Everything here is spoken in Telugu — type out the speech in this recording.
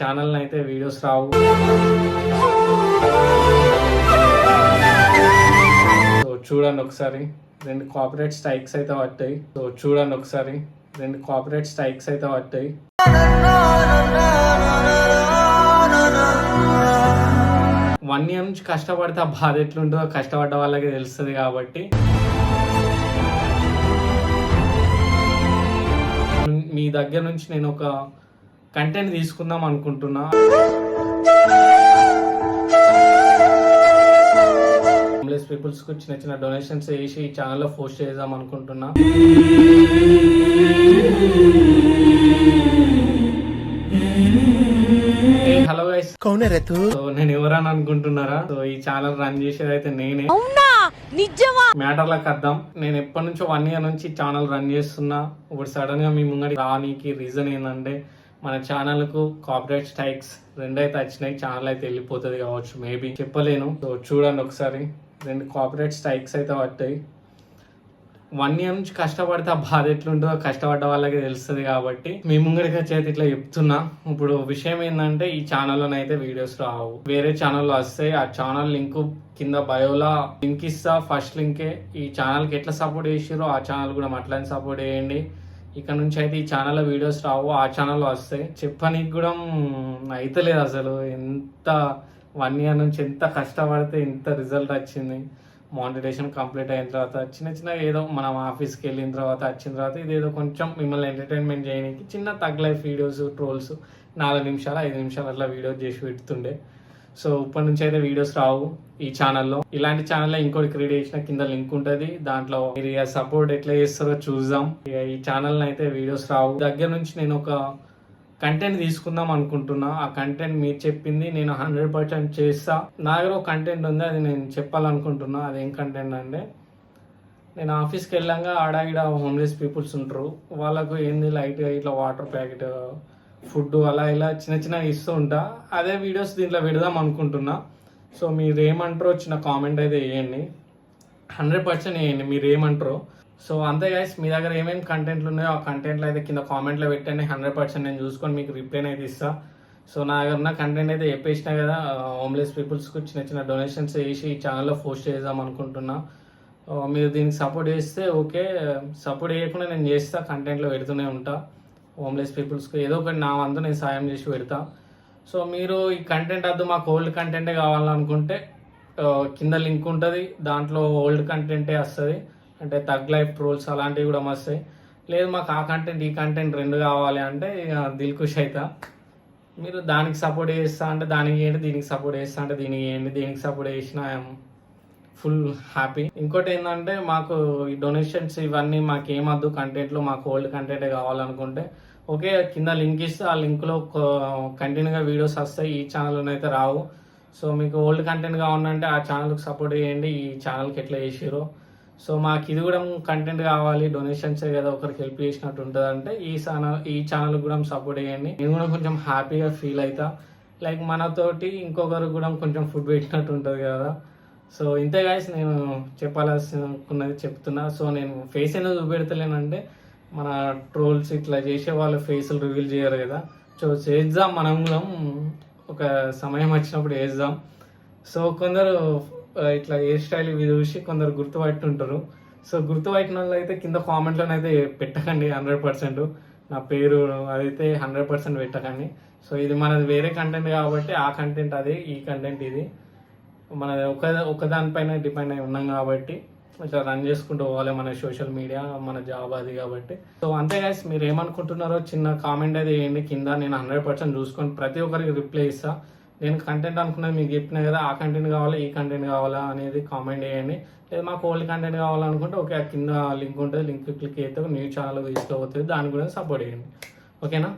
ఛానల్ అయితే వీడియోస్ రావు. సో చూడండి ఒకసారి రెండు కాపరేట్ స్ట్రైక్స్ అయితే పట్టాయి సో చూడండి ఒకసారి రెండు కాపరేట్ స్ట్రైక్స్ అయితే పట్టాయి వన్ ఇయర్ నుంచి కష్టపడితే ఆ బాధ ఎట్లుంటుందో కష్టపడ్డ వాళ్ళకి తెలుస్తుంది కాబట్టి. మీ దగ్గర నుంచి నేను ఒక కంటెంట్ తీసుకుందాం అనుకుంటున్నా. హోమ్లెస్ పీపుల్స్కు చిన్న చిన్న డొనేషన్స్ వేసి ఈ ఛానల్లో పోస్ట్ చేద్దాం అనుకుంటున్నా. హలో గైస్ సో నేను ఎవరని అనుకుంటున్నారా? సో ఈ ఛానల్ రన్ చేసేది అయితే నేనే నిజమా? మ్యాటర్లకు అర్థం నేను ఎప్పటి నుంచో వన్ ఇయర్ నుంచి ఛానల్ రన్ చేస్తున్నా. ఇప్పుడు సడన్గా మీ ముంగడి రానికి రీజన్ ఏంటంటే మన ఛానల్కు కాపరేట్ స్ట్రైక్స్ రెండైతే వచ్చినాయి. ఛానల్ అయితే వెళ్ళిపోతుంది కావచ్చు మేబీ చెప్పలేను. సో చూడండి ఒకసారి. రెండు కాపరేట్ స్ట్రైక్స్ అయితే పట్టాయి వన్ ఇయర్ నుంచి కష్టపడితే ఆ బాధ ఎట్లుంటుందో కష్టపడ్డ వాళ్ళకి తెలుస్తుంది కాబట్టి మీ ముంగడికి వచ్చేది ఇట్లా చెప్తున్నా. ఇప్పుడు విషయం ఏంటంటే ఈ ఛానల్లో అయితే వీడియోస్ రావు. వేరే ఛానల్లో వస్తాయి. ఆ ఛానల్ లింక్ కింద బయోలా లింక్ ఇస్తా. ఫస్ట్ లింకే ఈ ఛానల్కి ఎట్లా సపోర్ట్ చేసిరో ఆ ఛానల్ కూడా అట్లనే సపోర్ట్ చేయండి. ఇక్కడ నుంచి అయితే ఈ ఛానల్లో వీడియోస్ రావు ఆ ఛానల్లో వస్తాయి. చెప్పనీకి కూడా అయితలేదు అసలు. ఎంత వన్ ఇయర్ నుంచి ఎంత కష్టపడితే ఎంత రిజల్ట్ వచ్చింది. మానిటేషన్ కంప్లీట్ అయిన తర్వాత చిన్న చిన్న ఏదో మనం ఆఫీస్కి వెళ్ళిన తర్వాత వచ్చిన తర్వాత ఇదేదో కొంచెం మిమ్మల్ని ఎంటర్టైన్మెంట్ చేయడానికి చిన్న తగ్లైఫ్ వీడియోస్ ట్రోల్స్ నాలుగు నిమిషాలు ఐదు నిమిషాలు అట్లా వీడియోస్ చేసి పెడుతుండే. సో ఇప్పటి నుంచి అయితే వీడియోస్ రావు ఈ ఛానల్లో ఇలాంటి ఛానల్లో ఇంకోటి క్రియేట్ చేసిన కింద లింక్ ఉంటుంది. దాంట్లో మీరు ఇక సపోర్ట్ ఎట్లా చేస్తారో చూద్దాం. ఇక ఈ ఛానల్ అయితే వీడియోస్ రావు. దగ్గర నుంచి నేను ఒక కంటెంట్ తీసుకుందాం అనుకుంటున్నా. ఆ కంటెంట్ మీరు చెప్పింది నేను హండ్రెడ్ పర్సెంట్ చేస్తా. నా దగ్గర ఒక కంటెంట్ ఉంది అది నేను చెప్పాలనుకుంటున్నా. అదేం కంటెంట్ అంటే నేను ఆఫీస్కి వెళ్ళాక ఆడ ఈడ హోమ్లెస్ పీపుల్స్ ఉంటారు. వాళ్ళకు ఏంది లైట్గా ఇట్లా వాటర్ ప్యాకెట్ ఫుడ్ అలా ఇలా చిన్న చిన్న ఇస్తూ ఉంటా. అదే వీడియోస్ దీంట్లో పెడదాం అనుకుంటున్నా. సో మీరు ఏమంటారో చిన్న కామెంట్ అయితే వేయండి. హండ్రెడ్ పర్సెంట్ వేయండి మీరు ఏమంటారో. సో అంతే గైస్ మీ దగ్గర ఏమేమి కంటెంట్లు ఉన్నాయో ఆ కంటెంట్లు అయితే కింద కామెంట్లో పెట్టండి. హండ్రెడ్ పర్సెంట్ నేను చూసుకొని మీకు రిప్లై అయితే ఇస్తా. సో నా దగ్గర ఉన్న కంటెంట్ అయితే చెప్పేసిన కదా హోమ్లెస్ పీపుల్స్కి చిన్న చిన్న డొనేషన్స్ వేసి ఈ ఛానల్లో పోస్ట్ చేద్దాం అనుకుంటున్నా. మీరు దీనికి సపోర్ట్ చేస్తే ఓకే సపోర్ట్ చేయకుండా నేను చేస్తా కంటెంట్లో పెడుతూనే ఉంటా. హోమ్లెస్ పీపుల్స్కి ఏదో ఒకటి నా వంతు నేను సాయం చేసి పెడతా. సో మీరు ఈ కంటెంట్ వద్దు మాకు ఓల్డ్ కంటెంటే కావాలనుకుంటే కింద లింక్ ఉంటుంది. దాంట్లో ఓల్డ్ కంటెంటే వస్తుంది. అంటే తగ్ లైఫ్ ట్రోల్స్ అలాంటివి కూడా వస్తాయి. లేదు మాకు ఆ కంటెంట్ ఈ కంటెంట్ రెండు కావాలి అంటే ఇక దిల్ ఖుష్ అవుతా మీరు దానికి సపోర్ట్ చేస్తా అంటే దానికి ఏంటి దీనికి సపోర్ట్ చేస్తా అంటే దీనికి ఏంటి దీనికి సపోర్ట్ చేసిన ఫుల్ హ్యాపీ. ఇంకోటి ఏంటంటే మాకు ఈ డొనేషన్స్ ఇవన్నీ మాకు ఏమద్దు కంటెంట్లో మాకు ఓల్డ్ కంటెంటే కావాలనుకుంటే ఓకే కింద లింక్ ఇస్తే ఆ లింక్లో కంటిన్యూగా వీడియోస్ వస్తాయి. ఈ ఛానల్లో అయితే రావు. సో మీకు ఓల్డ్ కంటెంట్ కావాలంటే ఆ ఛానల్కి సపోర్ట్ చేయండి. ఈ ఛానల్కి ఎట్లా చేసిరో సో మాకు ఇది కూడా కంటెంట్ కావాలి. డొనేషన్స్ కదా ఒకరికి హెల్ప్ చేసినట్టు ఉంటుంది అంటే ఈ ఛానల్ ఈ ఛానల్ కూడా సపోర్ట్ చేయండి. నేను కూడా కొంచెం హ్యాపీగా ఫీల్ అవుతా లైక్ మనతోటి ఇంకొకరు కూడా కొంచెం ఫుడ్ పెట్టినట్టు ఉంటుంది కదా. సో ఇంతే గాయస్ నేను చెప్పాల్సినది చెప్తున్నా. సో నేను ఫేస్ అనేది చూపెడతలేనంటే మన ట్రోల్స్ ఇట్లా చేసే వాళ్ళ ఫేసులు రివీల్ చేయరు కదా. సో చేద్దాం మనం కూడా ఒక సమయం వచ్చినప్పుడు వేద్దాం సో కొందరు ఇట్లా హెయిర్ స్టైల్ ఇవి చూసి కొందరు గుర్తుపట్టుంటారు. సో గుర్తుపట్టిన వాళ్ళు అయితే కింద కామెంట్లోనైతే పెట్టకండి హండ్రెడ్ పర్సెంట్. నా పేరు అదైతే హండ్రెడ్ పర్సెంట్ పెట్టకండి. సో ఇది మనది వేరే కంటెంట్ కాబట్టి ఆ కంటెంట్ అది ఈ కంటెంట్ ఇది. మన ఒక ఒక దానిపైన డిపెండ్ అయి ఉన్నాం కాబట్టి. ఇట్లా రన్ చేసుకుంటూ పోవాలి మన సోషల్ మీడియా మన జాబ్ అది కాబట్టి. సో అంతే గైస్ మీరు ఏమనుకుంటున్నారో చిన్న కామెంట్ అయితే వేయండి కింద నేను హండ్రెడ్ పర్సెంట్ చూసుకొని ప్రతి ఒక్కరికి రిప్లై ఇస్తా. నేను కంటెంట్ అనుకున్నది మీకు చెప్పిన కదా ఆ కంటెంట్ కావాలా ఈ కంటెంట్ కావాలా అనేది కామెంట్ చేయండి. లేదా మాకు ఓల్డ్ కంటెంట్ కావాలనుకుంటే ఓకే కింద లింక్ ఉంటుంది లింక్ క్లిక్ అయితే న్యూ ఛానల్ తీసుకోబోతుంది దాని గురించి సపోర్ట్ చేయండి. ఓకేనా